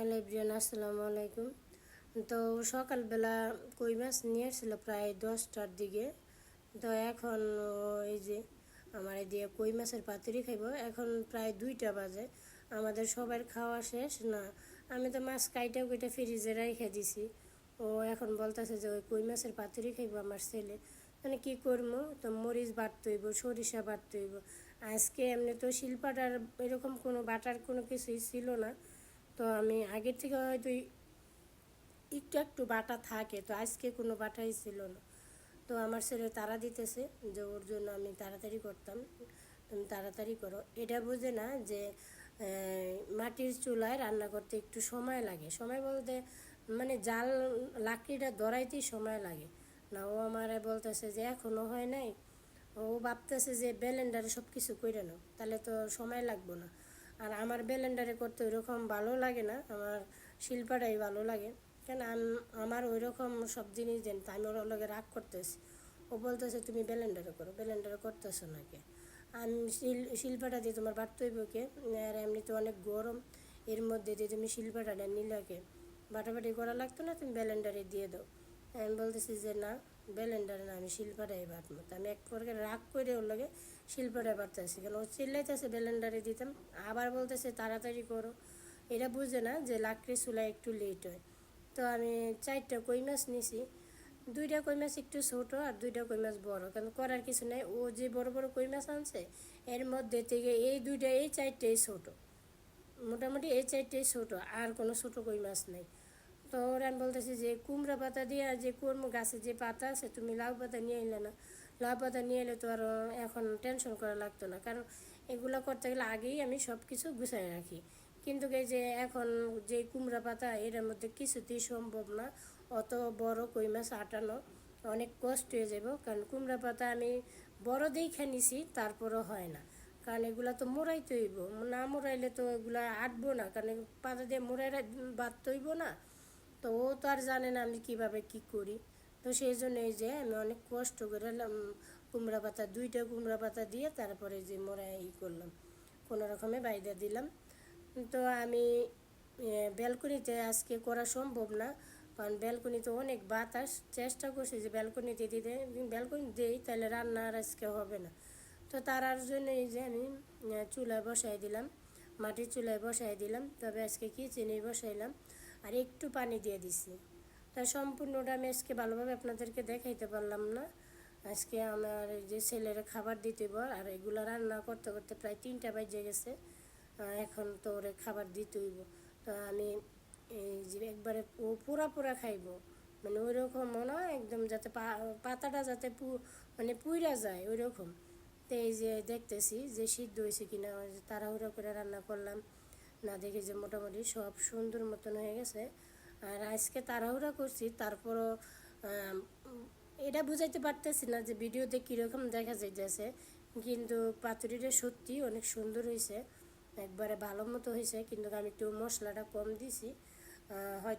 Hello everyone, আসসালামু আলাইকুম। তো সকালবেলা কই মাছ নিয়ে এসেছিল প্রায় দশটার দিকে। তো এখন এই যে আমার দিয়ে কই মাছের পাতুরি খাইব, এখন প্রায় দুইটা বাজে। আমাদের সবার খাওয়া শেষ না। আমি তো মাছ কাইটা কুইটা ফ্রিজে রেখে দিছি। ও এখন বলতেছে যে ওই কই মাছের পাতুরি খাইব আমার ছেলে। মানে কি করব তো মরিচ বাটতে হইব, সরিষা বাটতে হইব। আজকে এমনি তো শিল্পাটার এরকম কোনো বাটার কোনো কিছুই ছিল না। তো আমি আগের থেকে হয়তো একটু একটু বাটা থাকে, তো আজকে কোনো বাটাই ছিল না। তো আমার ছেলে তারা দিতেছে যে ওর জন্য আমি তাড়াতাড়ি করতাম, তুমি তাড়াতাড়ি করো। এটা বোঝে না যে মাটির চুলায় রান্না করতে একটু সময় লাগে। সময় বলতে মানে জাল, লাকড়িটা ধরাইতেই সময় লাগে। না, ও আমারে বলতেছে যে এখনও হয় নাই। ও ভাবতেছে যে ব্যালেন্ডারে সব কিছু করে নাও, তাহলে তো সময় লাগবো না। আর আমার ব্যালেন্ডারে করতে ওইরকম ভালো লাগে না, আমার শিল্পাটাই ভালো লাগে। কেন আম- আমার ওই রকম সব জিনিস দেন আমি ওর লগে রাগ করতেছি, ও বলতেছে, তুমি ব্যালেন্ডারে করো ব্যালেন্ডারে করতেছো নাকি? আমি, শিল, শিল্পাটা দিয়ে তোমার বাড়তে হইব কে? আর এমনিতে অনেক গরম, এর মধ্যে দিয়ে তুমি শিল্পাটা নিলাকে বাটাবাটি করা লাগতো না, তুমি ব্যালেন্ডারে দিয়ে দাও। আমি বলতেছি যে না ব্যালেন্ডারে না আমি শিল্পাটাই বাটবো আমি এক প্রকার রাগ করে ওর লগে শিল্পাটাই বাড়তেছি কেন ও চিল্লাইতেছে ব্যালেন্ডারে দিতাম আবার বলতেছে তাড়াতাড়ি করো। এটা বুঝে না যে লাকড়ি চুলা একটু লেট হয়। তো আমি চারটা কই মাছ নিছি। দুইটা কই মাছ একটু ছোটো আর দুইটা কই মাছ বড়। কারণ করার কিছু নাই, ও যে বড় বড় কই মাছ আনছে, এর মধ্যে থেকে এই দুইটা, এই চারটেই ছোটো। মোটামুটি এই চারটেই ছোটো, আর কোনো ছোটো কই মাছ নেই। তো ওরা আমি বলতেছি যে, কুমড়া পাতা দিয়ে যে কর্ম গাছে যে পাতা আছে, তুমি লাউ পাতা নিয়ে এলে না। লাউ পাতা নিয়ে এলে তো আর এখন টেনশন করা লাগতো না। কারণ এগুলো করতে গেলে আগেই আমি সব কিছু গুছাই রাখি। কিন্তু এই যে এখন যে কুমড়া পাতা, এটার মধ্যে কিছুতেই সম্ভব না। অত বড় কই মাছ আটানো অনেক কষ্ট হয়ে যাব। কারণ কুমড়া পাতা আমি বড় দেখে নিছি, তারপরও হয় না। কারণ এগুলা তো মোড়াই হইব। না মোড়াইলে তো এগুলা আটবো না। কারণ পাতা দিয়ে মোড়াই বাঁধতে হইব না। তো ও তো আর জানে না আমি কীভাবে কি করি। তো সেই জন্য এই যে আমি অনেক কষ্ট করে কুমড়া পাতা, দুইটা কুমড়া পাতা দিয়ে তারপরে যে মোড়া ই করলাম, কোনো রকমে বাইদা দিলাম। তো আমি ব্যালকনিতে আজকে করা সম্ভব না, কারণ ব্যালকনিতে অনেক বাতাস। চেষ্টা করছি যে ব্যালকনিতে দিতে ব্যালকনি দিই, তাহলে রান্না আর আজকে হবে না। তো তার জন্য এই যে আমি চুলায় বসাই দিলাম, মাটির চুলায় বসাই দিলাম, তবে আজকে কিচেনে বসাইলাম। আর একটু পানি দিয়ে দিছি। তা সম্পূর্ণটা আমি আজকে ভালোভাবে আপনাদেরকে দেখাইতে পারলাম না। আজকে আমার যে ছেলের খাবার দিতে বল আর এগুলো রান্না করতে করতে প্রায় তিনটা বাজে গেছে। এখন তো ওরে খাবার দিতে হইব। তো আমি এই যে একবারে পুরা পুরা খাইব। মানে ওই রকম হয় একদম যাতে পাতাটা যাতে পু মানে পুইরা যায় ওই রকম তো এই যে দেখতেছি যে সিদ্ধ হয়েছে কিনা তাড়াহুড়ো করে রান্না করলাম। না দেখি যে মোটামুটি সব সুন্দর মতন হয়ে গেছে। আর আজকে তাড়াহুড়া করছি, তারপরও এটা বুঝাইতে পারতেছি না যে ভিডিওতে কীরকম দেখা যাইতেছে। কিন্তু পাতুরিটা সত্যি অনেক সুন্দর হয়েছে একবারে ভালো মতো হয়েছে কিন্তু আমি একটু মশলাটা কম দিছি। হয়তো